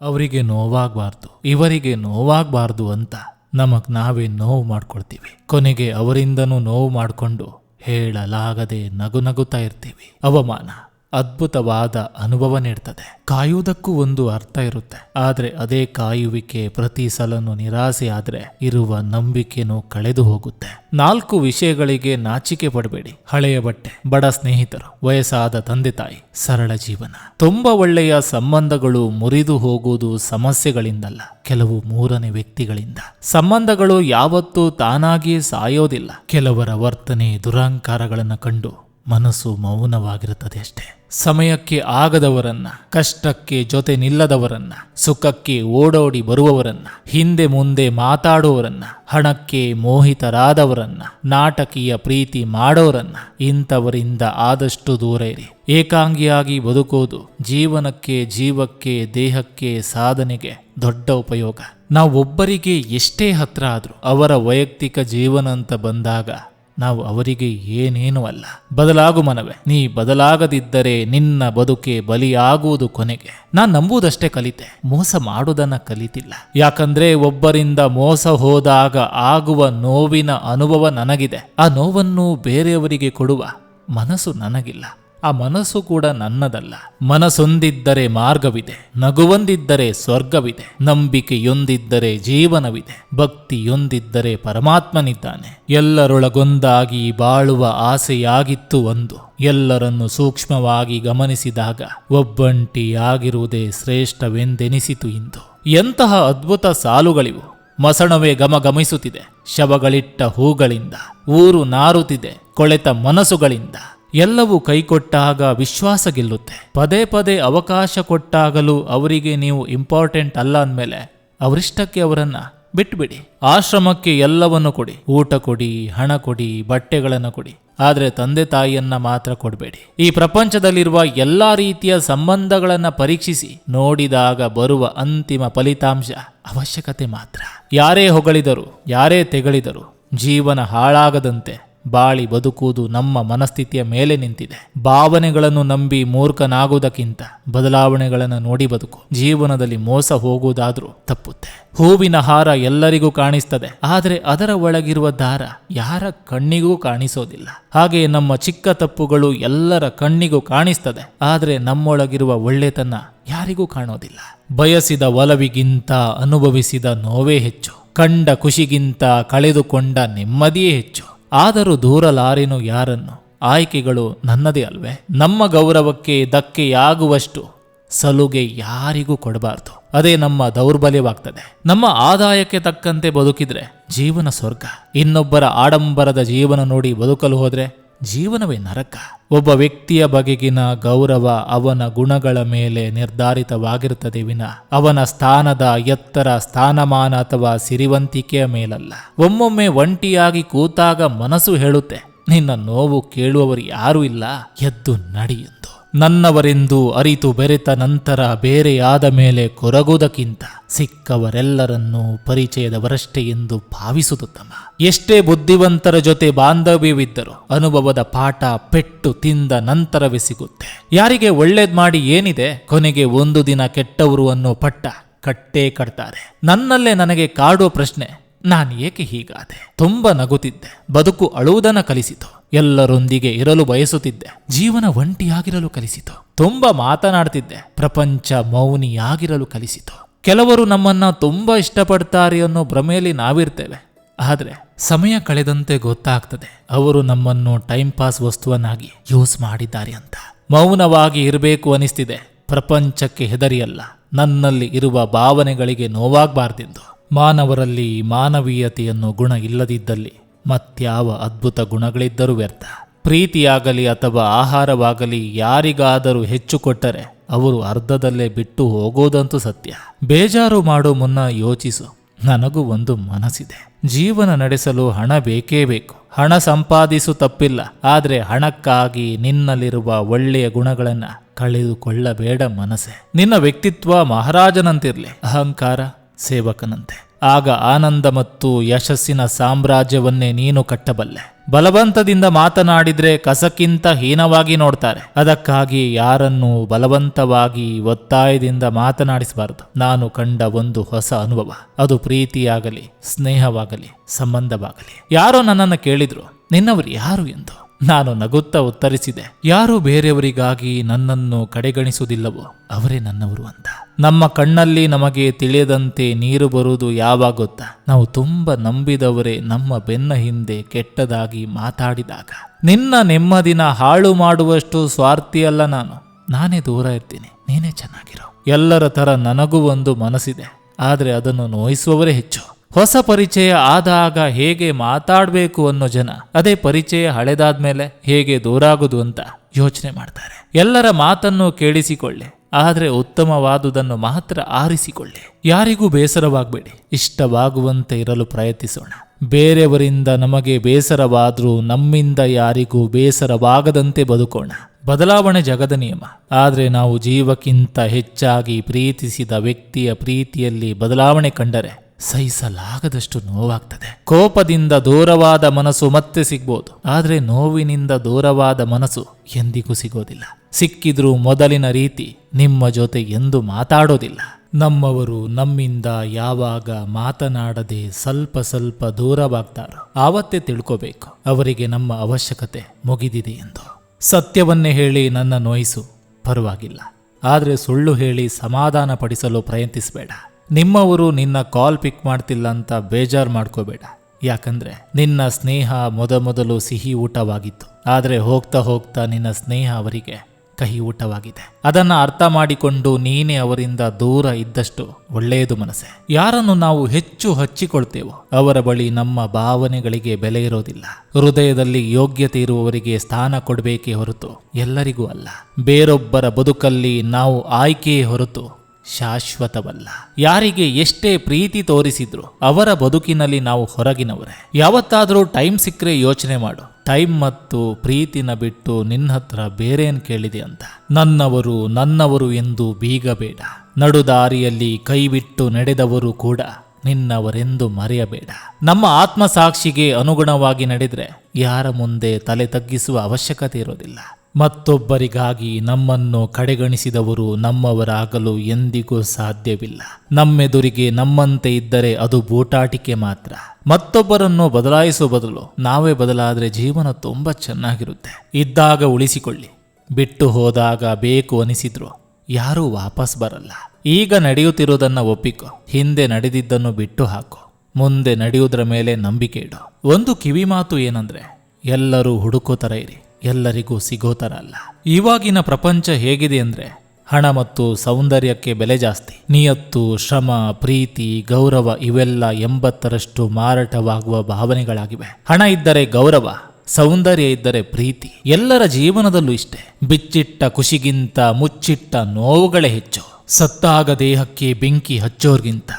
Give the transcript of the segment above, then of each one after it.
ಅವರಿಗೆ ನೋವಾಗಬಾರ್ದು, ಇವರಿಗೆ ನೋವಾಗಬಾರ್ದು ಅಂತ ನಮಗ್ ನಾವೇ ನೋವು ಮಾಡ್ಕೊಳ್ತೀವಿ. ಕೊನೆಗೆ ಅವರಿಂದನೂ ನೋವು ಮಾಡಿಕೊಂಡು ಹೇಳಲಾಗದೆ ನಗು ನಗುತ್ತಾ ಇರ್ತೀವಿ. ಅವಮಾನ. ಅದ್ಭುತವಾದ ಅನುಭವ ನೀಡ್ತದೆ. ಕಾಯುವುದಕ್ಕೂ ಒಂದು ಅರ್ಥ ಇರುತ್ತೆ. ಆದರೆ ಅದೇ ಕಾಯುವಿಕೆ ಪ್ರತಿ ಸಲನು ನಿರಾಸೆ ಆದರೆ ಇರುವ ನಂಬಿಕೆನೂ ಕಳೆದು ಹೋಗುತ್ತೆ. ನಾಲ್ಕು ವಿಷಯಗಳಿಗೆ ನಾಚಿಕೆ ಪಡಬೇಡಿ. ಹಳೆಯ ಬಟ್ಟೆ, ಬಡ ಸ್ನೇಹಿತರು, ವಯಸ್ಸಾದ ತಂದೆ ತಾಯಿ, ಸರಳ ಜೀವನ. ತುಂಬಾ ಒಳ್ಳೆಯ ಸಂಬಂಧಗಳು ಮುರಿದು ಹೋಗುವುದು ಸಮಸ್ಯೆಗಳಿಂದಲ್ಲ, ಕೆಲವು ಮೂರನೇ ವ್ಯಕ್ತಿಗಳಿಂದ. ಸಂಬಂಧಗಳು ಯಾವತ್ತೂ ತಾನಾಗಿ ಸಾಯೋದಿಲ್ಲ. ಕೆಲವರ ವರ್ತನೆ ದುರಹಂಕಾರಗಳನ್ನು ಕಂಡು ಮನಸ್ಸು ಮೌನವಾಗಿರುತ್ತದೆ ಅಷ್ಟೇ. ಸಮಯಕ್ಕೆ ಆಗದವರನ್ನ, ಕಷ್ಟಕ್ಕೆ ಜೊತೆ ನಿಲ್ಲದವರನ್ನ, ಸುಖಕ್ಕೆ ಓಡೋಡಿ ಬರುವವರನ್ನ, ಹಿಂದೆ ಮುಂದೆ ಮಾತಾಡುವವರನ್ನ ಹಣಕ್ಕೆ ಮೋಹಿತರಾದವರನ್ನ, ನಾಟಕೀಯ ಪ್ರೀತಿ ಮಾಡೋರನ್ನ ಇಂಥವರಿಂದ ಆದಷ್ಟು ದೂರ ಇರಿ. ಏಕಾಂಗಿಯಾಗಿ ಬದುಕೋದು ಜೀವನಕ್ಕೆ, ಜೀವಕ್ಕೆ, ದೇಹಕ್ಕೆ ಸಾಧನೆಗೆ ದೊಡ್ಡ ಉಪಯೋಗ. ನಾವೊಬ್ಬರಿಗೆ ಎಷ್ಟೇ ಹತ್ರ ಆದರೂ ಅವರ ವೈಯಕ್ತಿಕ ಜೀವನ ಅಂತ ಬಂದಾಗ ನಾವು ಅವರಿಗೆ ಏನೇನೂ ಅಲ್ಲ. ಬದಲಾಗು ಮನವೇ, ನೀ ಬದಲಾಗದಿದ್ದರೆ ನಿನ್ನ ಬದುಕೆ ಬಲಿಯಾಗುವುದು ಕೊನೆಗೆ. ನಾನು ನಂಬುವುದಷ್ಟೇ ಕಲಿತೆ, ಮೋಸ ಮಾಡುವುದನ್ನ ಕಲಿತಿಲ್ಲ. ಯಾಕಂದ್ರೆ ಒಬ್ಬರಿಂದ ಮೋಸ ಹೋದಾಗ ಆಗುವ ನೋವಿನ ಅನುಭವ ನನಗಿದೆ. ಆ ನೋವನ್ನು ಬೇರೆಯವರಿಗೆ ಕೊಡುವ ಮನಸ್ಸು ನನಗಿಲ್ಲ. ಆ ಮನಸ್ಸು ಕೂಡ ನನ್ನದಲ್ಲ. ಮನಸ್ಸೊಂದಿದ್ದರೆ ಮಾರ್ಗವಿದೆ. ನಗುವೊಂದಿದ್ದರೆ ಸ್ವರ್ಗವಿದೆ. ನಂಬಿಕೆಯೊಂದಿದ್ದರೆ ಜೀವನವಿದೆ. ಭಕ್ತಿಯೊಂದಿದ್ದರೆ ಪರಮಾತ್ಮನಿದ್ದಾನೆ. ಎಲ್ಲರೊಳಗೊಂದಾಗಿ ಬಾಳುವ ಆಸೆಯಾಗಿತ್ತು ಒಂದು. ಎಲ್ಲರನ್ನು ಸೂಕ್ಷ್ಮವಾಗಿ ಗಮನಿಸಿದಾಗ ಒಬ್ಬಂಟಿಯಾಗಿರುವುದೇ ಶ್ರೇಷ್ಠವೆಂದೆನಿಸಿತು ಇಂದು. ಎಂತಹ ಅದ್ಭುತ ಸಾಲುಗಳಿವು. ಮಸಣವೇ ಗಮಗಮಿಸುತ್ತಿದೆ. ಶವಗಳಿಟ್ಟ ಹೂಗಳಿಂದ. ಊರು ನಾರುತ್ತಿದೆ. ಕೊಳೆತ ಮನಸ್ಸುಗಳಿಂದ. ಎಲ್ಲವೂ ಕೈಕೊಟ್ಟಾಗ ವಿಶ್ವಾಸ ಗೆಲ್ಲುತ್ತೆ. ಪದೇ ಪದೇ ಅವಕಾಶ ಕೊಟ್ಟಾಗಲೂ ಅವರಿಗೆ ನೀವು ಇಂಪಾರ್ಟೆಂಟ್ ಅಲ್ಲ ಅಂದಮೇಲೆ ಅವರಿಷ್ಟಕ್ಕೆ ಅವರನ್ನ ಬಿಟ್ಬಿಡಿ. ಆಶ್ರಮಕ್ಕೆ ಎಲ್ಲವನ್ನು ಕೊಡಿ. ಊಟ ಕೊಡಿ, ಹಣ ಕೊಡಿ, ಬಟ್ಟೆಗಳನ್ನು ಕೊಡಿ. ಆದರೆ ತಂದೆ ತಾಯಿಯನ್ನ ಮಾತ್ರ ಕೊಡಬೇಡಿ. ಈ ಪ್ರಪಂಚದಲ್ಲಿರುವ ಎಲ್ಲ ರೀತಿಯ ಸಂಬಂಧಗಳನ್ನು ಪರೀಕ್ಷಿಸಿ ನೋಡಿದಾಗ ಬರುವ ಅಂತಿಮ ಫಲಿತಾಂಶ ಅವಶ್ಯಕತೆ ಮಾತ್ರ. ಯಾರೇ ಹೊಗಳಿದರು, ಯಾರೇ ತೆಗಳಿದರು ಜೀವನ ಹಾಳಾಗದಂತೆ ಬಾಳಿ ಬದುಕುವುದು ನಮ್ಮ ಮನಸ್ಥಿತಿಯ ಮೇಲೆ ನಿಂತಿದೆ. ಭಾವನೆಗಳನ್ನು ನಂಬಿ ಮೂರ್ಖನಾಗುವುದಕ್ಕಿಂತ ಬದಲಾವಣೆಗಳನ್ನು ನೋಡಿ ಬದುಕು. ಜೀವನದಲ್ಲಿ ಮೋಸ ಹೋಗುವುದಾದ್ರೂ ತಪ್ಪುತ್ತೆ. ಹೂವಿನ ಹಾರ ಎಲ್ಲರಿಗೂ ಕಾಣಿಸ್ತದೆ. ಆದರೆ ಅದರ ಒಳಗಿರುವ ದಾರ ಯಾರ ಕಣ್ಣಿಗೂ ಕಾಣಿಸೋದಿಲ್ಲ. ಹಾಗೆ ನಮ್ಮ ಚಿಕ್ಕ ತಪ್ಪುಗಳು ಎಲ್ಲರ ಕಣ್ಣಿಗೂ ಕಾಣಿಸ್ತದೆ. ಆದರೆ ನಮ್ಮೊಳಗಿರುವ ಒಳ್ಳೆತನ ಯಾರಿಗೂ ಕಾಣೋದಿಲ್ಲ. ಬಯಸಿದ ಒಲವಿಗಿಂತ ಅನುಭವಿಸಿದ ನೋವೇ ಹೆಚ್ಚು. ಕಂಡ ಖುಷಿಗಿಂತ ಕಳೆದುಕೊಂಡ ನೆಮ್ಮದಿಯೇ ಹೆಚ್ಚು. ಆದರೂ ದೂರಲಾರೆನು ಯಾರನ್ನು? ಆಯ್ಕೆಗಳು ನನ್ನದೇ ಅಲ್ವೇ? ನಮ್ಮ ಗೌರವಕ್ಕೆ ಧಕ್ಕೆಯಾಗುವಷ್ಟು ಸಲುಗೆ ಯಾರಿಗೂ ಕೊಡಬಾರ್ದು. ಅದೇ ನಮ್ಮ ದೌರ್ಬಲ್ಯವಾಗ್ತದೆ. ನಮ್ಮ ಆದಾಯಕ್ಕೆ ತಕ್ಕಂತೆ ಬದುಕಿದ್ರೆ ಜೀವನ ಸ್ವರ್ಗ. ಇನ್ನೊಬ್ಬರ ಆಡಂಬರದ ಜೀವನ ನೋಡಿ ಬದುಕಲು ಹೋದ್ರೆ ಜೀವನವೇ ನರಕ. ಒಬ್ಬ ವ್ಯಕ್ತಿಯ ಬಗೆಗಿನ ಗೌರವ ಅವನ ಗುಣಗಳ ಮೇಲೆ ನಿರ್ಧಾರಿತವಾಗಿರುತ್ತದೆ ವಿನ ಅವನ ಸ್ಥಾನದ ಎತ್ತರ ಸ್ಥಾನಮಾನ ಅಥವಾ ಸಿರಿವಂತಿಕೆಯ ಮೇಲಲ್ಲ. ಒಮ್ಮೊಮ್ಮೆ ಒಂಟಿಯಾಗಿ ಕೂತಾಗ ಮನಸ್ಸು ಹೇಳುತ್ತೆ, ನಿನ್ನ ನೋವು ಕೇಳುವವರು ಯಾರೂ ಇಲ್ಲ, ಎದ್ದು ನಡಿ ಎಂದು. ನನ್ನವರೆಂದು ಅರಿತು ಬೆರೆತ ನಂತರ ಬೇರೆಯಾದ ಮೇಲೆ ಕೊರಗುವುದಕ್ಕಿಂತ ಸಿಕ್ಕವರೆಲ್ಲರನ್ನೂ ಪರಿಚಯದವರಷ್ಟೇ ಎಂದು ಭಾವಿಸುವುದು ಭಾವಿಸುತ್ತಮ್ಮ ಎಷ್ಟೇ ಬುದ್ಧಿವಂತರ ಜೊತೆ ಬಾಂಧವ್ಯವಿದ್ದರೂ ಅನುಭವದ ಪಾಠ ಪೆಟ್ಟು ತಿಂದ ನಂತರವೇ ಸಿಗುತ್ತೆ. ಯಾರಿಗೆ ಒಳ್ಳೇದ್ ಮಾಡಿ ಏನಿದೆ, ಕೊನೆಗೆ ಒಂದು ದಿನ ಕೆಟ್ಟವರು ಅನ್ನೋ ಪಟ್ಟ ಕಟ್ಟೇ ಕಟ್ತಾರೆ. ನನ್ನಲ್ಲೇ ನನಗೆ ಕಾಡುವ ಪ್ರಶ್ನೆ, ನಾನು ಏಕೆ ಹೀಗಾದೆ? ತುಂಬ ನಗುತ್ತಿದ್ದೆ. ಬದುಕು ಅಳುವುದನ್ನು ಕಲಿಸಿತು. ಎಲ್ಲರೊಂದಿಗೆ ಇರಲು ಬಯಸುತ್ತಿದ್ದೆ. ಜೀವನ ಒಂಟಿಯಾಗಿರಲು ಕಲಿಸಿತು. ತುಂಬ ಮಾತನಾಡ್ತಿದ್ದೆ. ಪ್ರಪಂಚ ಮೌನಿಯಾಗಿರಲು ಕಲಿಸಿತು. ಕೆಲವರು ನಮ್ಮನ್ನ ತುಂಬ ಇಷ್ಟಪಡ್ತಾರೆ ಅನ್ನೋ ಭ್ರಮೆಯಲ್ಲಿ ನಾವಿರ್ತೇವೆ. ಆದರೆ ಸಮಯ ಕಳೆದಂತೆ ಗೊತ್ತಾಗ್ತದೆ. ಅವರು ನಮ್ಮನ್ನು ಟೈಮ್ ಪಾಸ್ ವಸ್ತುವನ್ನಾಗಿ ಯೂಸ್ ಮಾಡಿದ್ದಾರೆ ಅಂತ. ಮೌನವಾಗಿ ಇರಬೇಕು ಅನಿಸ್ತಿದೆ. ಪ್ರಪಂಚಕ್ಕೆ ಹೆದರಿಯಲ್ಲ. ನನ್ನಲ್ಲಿ ಇರುವ ಭಾವನೆಗಳಿಗೆ ನೋವಾಗಬಾರ್ದೆಂದು. ಮಾನವರಲ್ಲಿ ಮಾನವೀಯತೆಯನ್ನು ಗುಣ ಇಲ್ಲದಿದ್ದಲ್ಲಿ ಮತ್ಯಾವ ಅದ್ಭುತ ಗುಣಗಳಿದ್ದರೂ ವ್ಯರ್ಥ. ಪ್ರೀತಿಯಾಗಲಿ ಅಥವಾ ಆಹಾರವಾಗಲಿ ಯಾರಿಗಾದರೂ ಹೆಚ್ಚು ಕೊಟ್ಟರೆ ಅವರು ಅರ್ಧದಲ್ಲೇ ಬಿಟ್ಟು ಹೋಗೋದಂತೂ ಸತ್ಯ. ಬೇಜಾರು ಮಾಡೋ ಮುನ್ನ ಯೋಚಿಸು. ನನಗೂ ಒಂದು ಮನಸ್ಸಿದೆ. ಜೀವನ ನಡೆಸಲು ಹಣ ಬೇಕೇ ಬೇಕು. ಹಣ ಸಂಪಾದಿಸು ತಪ್ಪಿಲ್ಲ. ಆದರೆ ಹಣಕ್ಕಾಗಿ ನಿನ್ನಲ್ಲಿರುವ ಒಳ್ಳೆಯ ಗುಣಗಳನ್ನ ಕಳೆದುಕೊಳ್ಳಬೇಡ ಮನಸ್ಸೆ. ನಿನ್ನ ವ್ಯಕ್ತಿತ್ವ ಮಹಾರಾಜನಂತಿರ್ಲಿ. ಅಹಂಕಾರ ಸೇವಕನಂತೆ. ಆಗ ಆನಂದ ಮತ್ತು ಯಶಸ್ಸಿನ ಸಾಮ್ರಾಜ್ಯವನ್ನೇ ನೀನು ಕಟ್ಟಬಲ್ಲೆ. ಬಲವಂತದಿಂದ ಮಾತನಾಡಿದ್ರೆ ಕಸಕ್ಕಿಂತ ಹೀನವಾಗಿ ನೋಡ್ತಾರೆ. ಅದಕ್ಕಾಗಿ ಯಾರನ್ನು ಬಲವಂತವಾಗಿ ಒತ್ತಾಯದಿಂದ ಮಾತನಾಡಿಸಬಾರದು. ನಾನು ಕಂಡ ಒಂದು ಹೊಸ ಅನುಭವ. ಅದು ಪ್ರೀತಿಯಾಗಲಿ, ಸ್ನೇಹವಾಗಲಿ, ಸಂಬಂಧವಾಗಲಿ. ಯಾರೋ ನನ್ನನ್ನು ಕೇಳಿದ್ರು, ನಿನ್ನವರು ಯಾರು ಎಂದು. ನಾನು ನಗುತ್ತಾ ಉತ್ತರಿಸಿದೆ, ಯಾರು ಬೇರೆಯವರಿಗಾಗಿ ನನ್ನನ್ನು ಕಡೆಗಣಿಸುವುದಿಲ್ಲವೋ ಅವರೇ ನನ್ನವರು ಅಂತ. ನಮ್ಮ ಕಣ್ಣಲ್ಲಿ ನಮಗೆ ತಿಳಿಯದಂತೆ ನೀರು ಬರುವುದು ಯಾವಾಗ ಗೊತ್ತಾ? ನಾವು ತುಂಬ ನಂಬಿದವರೇ ನಮ್ಮ ಬೆನ್ನ ಹಿಂದೆ ಕೆಟ್ಟದಾಗಿ ಮಾತಾಡಿದಾಗ. ನಿನ್ನ ನೆಮ್ಮದಿನ ಹಾಳು ಮಾಡುವಷ್ಟು ಸ್ವಾರ್ಥಿಯಲ್ಲ ನಾನು. ನಾನೇ ದೂರ ಇರ್ತೀನಿ, ನೀನೇ ಚೆನ್ನಾಗಿರೋ. ಎಲ್ಲರ ಥರ ನನಗೂ ಒಂದು ಮನಸ್ಸಿದೆ, ಆದರೆ ಅದನ್ನು ನೋಯಿಸುವವರೇ ಹೆಚ್ಚು. ಹೊಸ ಪರಿಚಯ ಆದಾಗ ಹೇಗೆ ಮಾತಾಡಬೇಕು ಅನ್ನೋ ಜನ, ಅದೇ ಪರಿಚಯ ಹಳೆದಾದ್ಮೇಲೆ ಹೇಗೆ ದೂರಾಗುದು ಅಂತ ಯೋಚನೆ ಮಾಡ್ತಾರೆ. ಎಲ್ಲರ ಮಾತನ್ನು ಕೇಳಿಸಿಕೊಳ್ಳಿ, ಆದರೆ ಉತ್ತಮವಾದುದನ್ನು ಮಾತ್ರ ಆರಿಸಿಕೊಳ್ಳಿ. ಯಾರಿಗೂ ಬೇಸರವಾಗಬೇಡಿ, ಇಷ್ಟವಾಗುವಂತೆ ಇರಲು ಪ್ರಯತ್ನಿಸೋಣ. ಬೇರೆಯವರಿಂದ ನಮಗೆ ಬೇಸರವಾದರೂ ನಮ್ಮಿಂದ ಯಾರಿಗೂ ಬೇಸರವಾಗದಂತೆ ಬದುಕೋಣ. ಬದಲಾವಣೆ ಜಗದ ನಿಯಮ, ಆದರೆ ನಾವು ಜೀವಕ್ಕಿಂತ ಹೆಚ್ಚಾಗಿ ಪ್ರೀತಿಸಿದ ವ್ಯಕ್ತಿಯ ಪ್ರೀತಿಯಲ್ಲಿ ಬದಲಾವಣೆ ಕಂಡರೆ ಸಹಿಸಲಾಗದಷ್ಟು ನೋವಾಗ್ತದೆ. ಕೋಪದಿಂದ ದೂರವಾದ ಮನಸ್ಸು ಮತ್ತೆ ಸಿಗ್ಬೋದು. ಆದರೆ ನೋವಿನಿಂದ ದೂರವಾದ ಮನಸ್ಸು ಎಂದಿಗೂ ಸಿಗೋದಿಲ್ಲ. ಸಿಕ್ಕಿದ್ರೂ ಮೊದಲಿನ ರೀತಿ ನಿಮ್ಮ ಜೊತೆ ಎಂದು ಮಾತಾಡೋದಿಲ್ಲ. ನಮ್ಮವರು ನಮ್ಮಿಂದ ಯಾವಾಗ ಮಾತನಾಡದೆ ಸ್ವಲ್ಪ ಸ್ವಲ್ಪ ದೂರವಾಗ್ತಾರೋ ಆವತ್ತೇ ತಿಳ್ಕೋಬೇಕು. ಅವರಿಗೆ ನಮ್ಮ ಅವಶ್ಯಕತೆ ಮುಗಿದಿದೆ ಎಂದು. ಸತ್ಯವನ್ನೇ ಹೇಳಿ ನನ್ನ ನೋಯಿಸು. ಪರವಾಗಿಲ್ಲ. ಆದರೆ ಸುಳ್ಳು ಹೇಳಿ ಸಮಾಧಾನ ಪಡಿಸಲು ಪ್ರಯತ್ನಿಸಬೇಡ. ನಿಮ್ಮವರು ನಿನ್ನ ಕಾಲ್ ಪಿಕ್ ಮಾಡ್ತಿಲ್ಲ ಅಂತ ಬೇಜಾರು ಮಾಡ್ಕೋಬೇಡ. ಯಾಕಂದ್ರೆ ನಿನ್ನ ಸ್ನೇಹ ಮೊದಮೊದಲು ಸಿಹಿ ಊಟವಾಗಿತ್ತು. ಆದರೆ ಹೋಗ್ತಾ ಹೋಗ್ತಾ ನಿನ್ನ ಸ್ನೇಹ ಅವರಿಗೆ ಕಹಿ ಊಟವಾಗಿದೆ. ಅದನ್ನ ಅರ್ಥ ಮಾಡಿಕೊಂಡು ನೀನೇ ಅವರಿಂದ ದೂರ ಇದ್ದಷ್ಟು ಒಳ್ಳೆಯದು ಮನಸ್ಸೆ. ಯಾರನ್ನು ನಾವು ಹೆಚ್ಚು ಹಚ್ಚಿಕೊಳ್ತೇವೋ ಅವರ ಬಳಿ ನಮ್ಮ ಭಾವನೆಗಳಿಗೆ ಬೆಲೆ ಇರೋದಿಲ್ಲ. ಹೃದಯದಲ್ಲಿ ಯೋಗ್ಯತೆ ಇರುವವರಿಗೆ ಸ್ಥಾನ ಕೊಡಬೇಕೇ ಹೊರತು ಎಲ್ಲರಿಗೂ ಅಲ್ಲ. ಬೇರೊಬ್ಬರ ಬದುಕಲ್ಲಿ ನಾವು ಆಯ್ಕೆಯೇ ಹೊರತು ಶಾಶ್ವತವಲ್ಲ. ಯಾರಿಗೆ ಎಷ್ಟೇ ಪ್ರೀತಿ ತೋರಿಸಿದ್ರು ಅವರ ಬದುಕಿನಲ್ಲಿ ನಾವು ಹೊರಗಿನವರೇ. ಯಾವತ್ತಾದರೂ ಟೈಮ್ ಸಿಕ್ಕರೆ ಯೋಚನೆ ಮಾಡು. ಟೈಮ್ ಮತ್ತು ಪ್ರೀತಿನ ಬಿಟ್ಟು ನಿನ್ನ ಹತ್ರ ಬೇರೇನ್ ಕೇಳಿದೆ ಅಂತ. ನನ್ನವರು ನನ್ನವರು ಎಂದು ಬೀಗಬೇಡ. ನಡುದಾರಿಯಲ್ಲಿ ಕೈಬಿಟ್ಟು ನಡೆದವರು ಕೂಡ ನಿನ್ನವರೆಂದು ಮರೆಯಬೇಡ. ನಮ್ಮ ಆತ್ಮಸಾಕ್ಷಿಗೆ ಅನುಗುಣವಾಗಿ ನಡೆದ್ರೆ ಯಾರ ಮುಂದೆ ತಲೆ ತಗ್ಗಿಸುವ ಅವಶ್ಯಕತೆ ಇರೋದಿಲ್ಲ. ಮತ್ತೊಬ್ಬರಿಗಾಗಿ ನಮ್ಮನ್ನು ಕಡೆಗಣಿಸಿದವರು ನಮ್ಮವರಾಗಲು ಎಂದಿಗೂ ಸಾಧ್ಯವಿಲ್ಲ. ನಮ್ಮೆದುರಿಗೆ ನಮ್ಮಂತೆ ಇದ್ದರೆ ಅದು ಬೂಟಾಟಿಕೆ ಮಾತ್ರ. ಮತ್ತೊಬ್ಬರನ್ನು ಬದಲಾಯಿಸುವ ಬದಲು ನಾವೇ ಬದಲಾದರೆ ಜೀವನ ತುಂಬ ಚೆನ್ನಾಗಿರುತ್ತೆ. ಇದ್ದಾಗ ಉಳಿಸಿಕೊಳ್ಳಿ. ಬಿಟ್ಟು ಹೋದಾಗ ಬೇಕು ಅನಿಸಿದ್ರು. ಯಾರೂ ವಾಪಸ್ ಬರಲ್ಲ. ಈಗ ನಡೆಯುತ್ತಿರುವುದನ್ನು ಒಪ್ಪಿಕೊ. ಹಿಂದೆ ನಡೆದಿದ್ದನ್ನು ಬಿಟ್ಟು ಹಾಕು. ಮುಂದೆ ನಡೆಯುವುದರ ಮೇಲೆ ನಂಬಿಕೆ ಇಡು. ಒಂದು ಕಿವಿ ಮಾತು ಏನಂದ್ರೆ, ಎಲ್ಲರೂ ಹುಡುಕೋ ಥರ ಇರಿ. ಎಲ್ಲರಿಗೂ ಸಿಗೋ ಥರ ಅಲ್ಲ. ಇವಾಗಿನ ಪ್ರಪಂಚ ಹೇಗಿದೆ ಅಂದರೆ ಹಣ ಮತ್ತು ಸೌಂದರ್ಯಕ್ಕೆ ಬೆಲೆ ಜಾಸ್ತಿ. ನಿಯತ್ತು, ಶ್ರಮ, ಪ್ರೀತಿ, ಗೌರವ ಇವೆಲ್ಲ ಎಂಬತ್ತರಷ್ಟು ಮಾರಾಟವಾಗುವ ಭಾವನೆಗಳಾಗಿವೆ. ಹಣ ಇದ್ದರೆ ಗೌರವ, ಸೌಂದರ್ಯ ಇದ್ದರೆ ಪ್ರೀತಿ. ಎಲ್ಲರ ಜೀವನದಲ್ಲೂ ಇಷ್ಟೆ. ಬಿಚ್ಚಿಟ್ಟ ಖುಷಿಗಿಂತ ಮುಚ್ಚಿಟ್ಟ ನೋವುಗಳೇ ಹೆಚ್ಚು. ಸತ್ತಾಗ ದೇಹಕ್ಕೆ ಬೆಂಕಿ ಹಚ್ಚೋರ್ಗಿಂತ.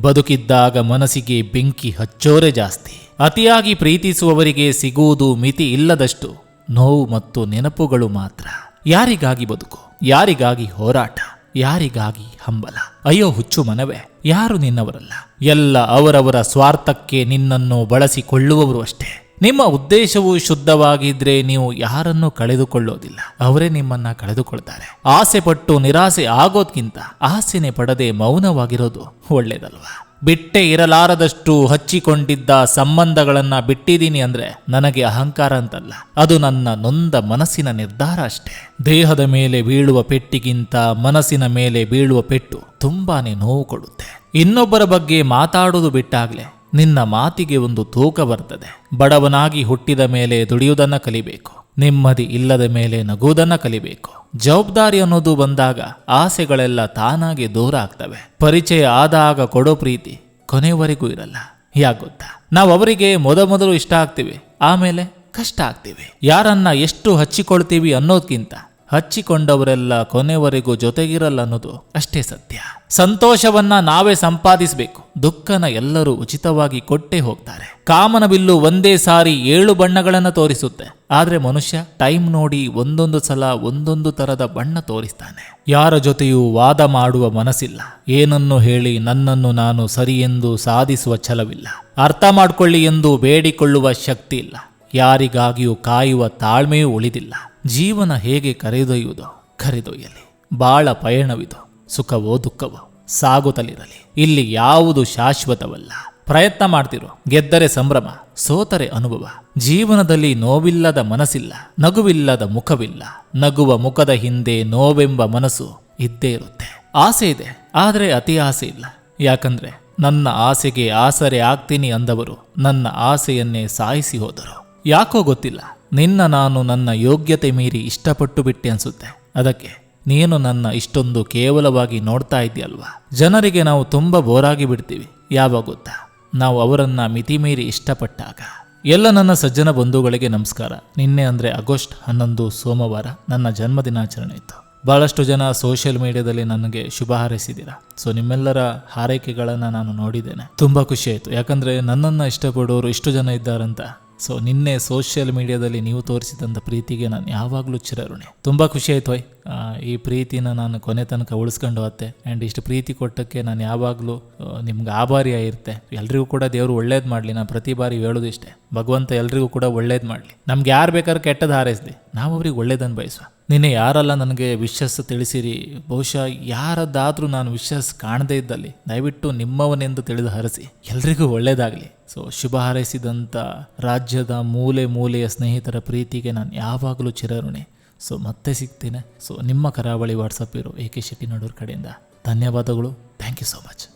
ಬದುಕಿದ್ದಾಗ ಮನಸ್ಸಿಗೆ ಬೆಂಕಿ ಹಚ್ಚೋರೇ ಜಾಸ್ತಿ. ಅತಿಯಾಗಿ ಪ್ರೀತಿಸುವವರಿಗೆ ಸಿಗುವುದು ಮಿತಿ ಇಲ್ಲದಷ್ಟು. ನೋವು ಮತ್ತು ನೆನಪುಗಳು ಮಾತ್ರ. ಯಾರಿಗಾಗಿ ಬದುಕು? ಯಾರಿಗಾಗಿ ಹೋರಾಟ? ಯಾರಿಗಾಗಿ ಹಂಬಲ? ಅಯ್ಯೋ ಹುಚ್ಚು ಮನವೇ, ಯಾರು ನಿನ್ನವರಲ್ಲ? ಎಲ್ಲ ಅವರವರ ಸ್ವಾರ್ಥಕ್ಕೆ ನಿನ್ನನ್ನು ಬಳಸಿಕೊಳ್ಳುವವರು ಅಷ್ಟೇ. ನಿಮ್ಮ ಉದ್ದೇಶವು ಶುದ್ಧವಾಗಿದ್ರೆ ನೀವು ಯಾರನ್ನು ಕಳೆದುಕೊಳ್ಳೋದಿಲ್ಲ. ಅವರೇ ನಿಮ್ಮನ್ನ ಕಳೆದುಕೊಳ್ತಾರೆ. ಆಸೆ ಪಟ್ಟು ನಿರಾಸೆ ಆಗೋದ್ಕಿಂತ ಆಸೆನೆ ಪಡದೆ ಮೌನವಾಗಿರೋದು ಒಳ್ಳೇದಲ್ವಾ? ಬಿಟ್ಟೆ ಇರಲಾರದಷ್ಟು ಹಚ್ಚಿಕೊಂಡಿದ್ದ ಸಂಬಂಧಗಳನ್ನ ಬಿಟ್ಟಿದ್ದೀನಿ ಅಂದ್ರೆ ನನಗೆ ಅಹಂಕಾರ ಅಂತಲ್ಲ. ಅದು ನನ್ನ ನೊಂದ ಮನಸ್ಸಿನ ನಿರ್ಧಾರ ಅಷ್ಟೇ. ದೇಹದ ಮೇಲೆ ಬೀಳುವ ಪೆಟ್ಟಿಗಿಂತ ಮನಸ್ಸಿನ ಮೇಲೆ ಬೀಳುವ ಪೆಟ್ಟು ತುಂಬಾನೇ ನೋವು ಕೊಡುತ್ತೆ. ಇನ್ನೊಬ್ಬರ ಬಗ್ಗೆ ಮಾತಾಡೋದು ಬಿಟ್ಟಾಗ್ಲೇ ನಿನ್ನ ಮಾತಿಗೆ ಒಂದು ತೂಕ ಬರ್ತದೆ. ಬಡವನಾಗಿ ಹುಟ್ಟಿದ ಮೇಲೆ ದುಡಿಯುವುದನ್ನ ಕಲಿಬೇಕು. ನೆಮ್ಮದಿ ಇಲ್ಲದ ಮೇಲೆ ನಗುವುದನ್ನು ಕಲಿಬೇಕು. ಜವಾಬ್ದಾರಿ ಅನ್ನೋದು ಬಂದಾಗ ಆಸೆಗಳೆಲ್ಲ ತಾನಾಗಿ ದೂರ ಆಗ್ತವೆ. ಪರಿಚಯ ಆದಾಗ ಕೊಡೋ ಪ್ರೀತಿ ಕೊನೆವರೆಗೂ ಇರಲ್ಲ. ಯಾಕೆ ಗೊತ್ತಾ? ನಾವು ಅವರಿಗೆ ಮೊದಮೊದಲು ಇಷ್ಟ ಆಗ್ತೀವಿ, ಆಮೇಲೆ ಕಷ್ಟ ಆಗ್ತೀವಿ. ಯಾರನ್ನ ಎಷ್ಟು ಹಚ್ಚಿಕೊಳ್ತೀವಿ ಅನ್ನೋದ್ಕಿಂತ ಹಚ್ಚಿಕೊಂಡವರೆಲ್ಲ ಕೊನೆವರೆಗೂ ಜೊತೆಗಿರಲ್ಲ ಅನ್ನೋದು ಅಷ್ಟೇ ಸತ್ಯ. ಸಂತೋಷವನ್ನ ನಾವೇ ಸಂಪಾದಿಸಬೇಕು. ದುಃಖನ ಎಲ್ಲರೂ ಉಚಿತವಾಗಿ ಕೊಟ್ಟೇ ಹೋಗ್ತಾರೆ. ಕಾಮನ ಬಿಲ್ಲು ಒಂದೇ ಸಾರಿ ಏಳು ಬಣ್ಣಗಳನ್ನು ತೋರಿಸುತ್ತೆ. ಆದ್ರೆ ಮನುಷ್ಯ ಟೈಮ್ ನೋಡಿ ಒಂದೊಂದು ಸಲ ಒಂದೊಂದು ತರದ ಬಣ್ಣ ತೋರಿಸ್ತಾನೆ. ಯಾರ ಜೊತೆಯೂ ವಾದ ಮಾಡುವ ಮನಸ್ಸಿಲ್ಲ. ಏನನ್ನು ಹೇಳಿ ನನ್ನನ್ನು ನಾನು ಸರಿ ಎಂದು ಸಾಧಿಸುವ ಛಲವಿಲ್ಲ. ಅರ್ಥ ಮಾಡ್ಕೊಳ್ಳಿ ಎಂದು ಬೇಡಿಕೊಳ್ಳುವ ಶಕ್ತಿ ಇಲ್ಲ. ಯಾರಿಗಾಗಿಯೂ ಕಾಯುವ ತಾಳ್ಮೆಯೂ ಉಳಿದಿಲ್ಲ. ಜೀವನ ಹೇಗೆ ಕರೆದೊಯ್ಯುವುದೋ, ಕರೆದೊಯ್ಯಲಿ. ಬಾಳ ಪಯಣವಿದು, ಸುಖವೋ ದುಃಖವೋ, ಸಾಗುತ್ತಲಿರಲಿ. ಇಲ್ಲಿ ಯಾವುದು ಶಾಶ್ವತವಲ್ಲ. ಪ್ರಯತ್ನ ಮಾಡ್ತಿರೋ, ಗೆದ್ದರೆ ಸಂಭ್ರಮ, ಸೋತರೆ ಅನುಭವ. ಜೀವನದಲ್ಲಿ ನೋವಿಲ್ಲದ ಮನಸ್ಸಿಲ್ಲ, ನಗುವಿಲ್ಲದ ಮುಖವಿಲ್ಲ. ನಗುವ ಮುಖದ ಹಿಂದೆ ನೋವೆಂಬ ಮನಸ್ಸು ಇದ್ದೇ ಇರುತ್ತೆ. ಆಸೆ ಇದೆ, ಆದರೆ ಅತಿ ಆಸೆ ಇಲ್ಲ. ಯಾಕಂದ್ರೆ, ನನ್ನ ಆಸೆಗೆ ಆಸರೆ ಆಗ್ತೀನಿ ಅಂದವರು ನನ್ನ ಆಸೆಯನ್ನೇ ಸಾಯಿಸಿ ಹೋದರು. ಯಾಕೋ ಗೊತ್ತಿಲ್ಲ. ನಿನ್ನ ನಾನು ನನ್ನ ಯೋಗ್ಯತೆ ಮೀರಿ ಇಷ್ಟಪಟ್ಟು ಬಿಟ್ಟೆ ಅನಿಸುತ್ತೆ. ಅದಕ್ಕೆ, ನೀನು ನನ್ನ ಇಷ್ಟೊಂದು ಕೇವಲವಾಗಿ ನೋಡ್ತಾ ಇದ್ದೀಯಲ್ವಾ? ಜನರಿಗೆ ನಾವು ತುಂಬ ಬೋರಾಗಿ ಬಿಡ್ತೀವಿ. ಯಾವಾಗ ಗೊತ್ತಾ? ನಾವು ಅವರನ್ನ ಮಿತಿಮೀರಿ ಇಷ್ಟಪಟ್ಟಾಗ. ಎಲ್ಲ ನನ್ನ ಸಜ್ಜನ ಬಂಧುಗಳಿಗೆ ನಮಸ್ಕಾರ. ನಿನ್ನೆ ಅಂದರೆ ಆಗಸ್ಟ್ ಹನ್ನೊಂದು ಸೋಮವಾರ ನನ್ನ ಜನ್ಮದಿನಾಚರಣೆ ಇತ್ತು. ಬಹಳಷ್ಟು ಜನ ಸೋಷಿಯಲ್ ಮೀಡಿಯಾದಲ್ಲಿ ನನಗೆ ಶುಭ ಹಾರೈಸಿದ್ದೀರಾ ಸೊ, ನಿಮ್ಮೆಲ್ಲರ ಹಾರೈಕೆಗಳನ್ನು ನಾನು ನೋಡಿದ್ದೇನೆ. ತುಂಬ ಖುಷಿ ಆಯಿತು. ಯಾಕಂದರೆ ನನ್ನನ್ನು ಇಷ್ಟಪಡೋರು ಇಷ್ಟು ಜನ ಇದ್ದಾರಂತ. ಸೊ ನಿನ್ನೆ ಸೋಷಿಯಲ್ ಮೀಡಿಯಾದಲ್ಲಿ ನೀವು ತೋರಿಸಿದಂಥ ಪ್ರೀತಿಗೆ ನಾನು ಯಾವಾಗಲೂ ಚಿರಋಣಿ. ತುಂಬ ಖುಷಿ ಆಯ್ತು ಹೋಯ್. ಈ ಪ್ರೀತಿನ ನಾನು ಕೊನೆ ತನಕ ಉಳಿಸ್ಕೊಂಡು ಹೋತ್ತೆ ಆ್ಯಂಡ್ ಇಷ್ಟು ಪ್ರೀತಿ ಕೊಟ್ಟಕ್ಕೆ ನಾನು ಯಾವಾಗಲೂ ನಿಮ್ಗೆ ಆಭಾರಿ ಆಗಿರುತ್ತೆ. ಎಲ್ರಿಗೂ ಕೂಡ ದೇವರು ಒಳ್ಳೇದು ಮಾಡಲಿ. ನಾನು ಪ್ರತಿ ಬಾರಿ ಹೇಳೋದು ಇಷ್ಟೇ. ಭಗವಂತ ಎಲ್ರಿಗೂ ಕೂಡ ಒಳ್ಳೇದು ಮಾಡಲಿ. ನಮ್ಗೆ ಯಾರು ಬೇಕಾದ್ರೂ ಕೆಟ್ಟದ್ದು ಹಾರೈಸ್ಲಿ. ನಾವು ಅವ್ರಿಗೆ ಒಳ್ಳೇದನ್ನು ಬಯಸುವ. ನಿನ್ನೆ ಯಾರಲ್ಲ ನನಗೆ ವಿಶ್ವಾಸ ತಿಳಿಸಿರಿ? ಬಹುಶಃ ಯಾರದ್ದಾದರೂ ನಾನು ವಿಶ್ವಾಸ ಕಾಣದೇ ಇದ್ದಲ್ಲಿ, ದಯವಿಟ್ಟು ನಿಮ್ಮವನೆಂದು ತಿಳಿದು ಹರಸಿ. ಎಲ್ರಿಗೂ ಒಳ್ಳೇದಾಗಲಿ. ಸೊ ಶುಭ ಹಾರೈಸಿದಂಥ ರಾಜ್ಯದ ಮೂಲೆ ಮೂಲೆಯ ಸ್ನೇಹಿತರ ಪ್ರೀತಿಗೆ ನಾನು ಯಾವಾಗಲೂ ಚಿರಋಣಿ. ಸೊ ಮತ್ತೆ ಸಿಗ್ತೇನೆ. ಸೊ ನಿಮ್ಮ ಕರಾವಳಿ ವಾಟ್ಸಪ್ ಇರೋ ಎ ಕೆ ಶೆಟ್ಟಿ ನಡೂರ್ ಕಡೆಯಿಂದ. ಧನ್ಯವಾದಗಳು. Thank you so much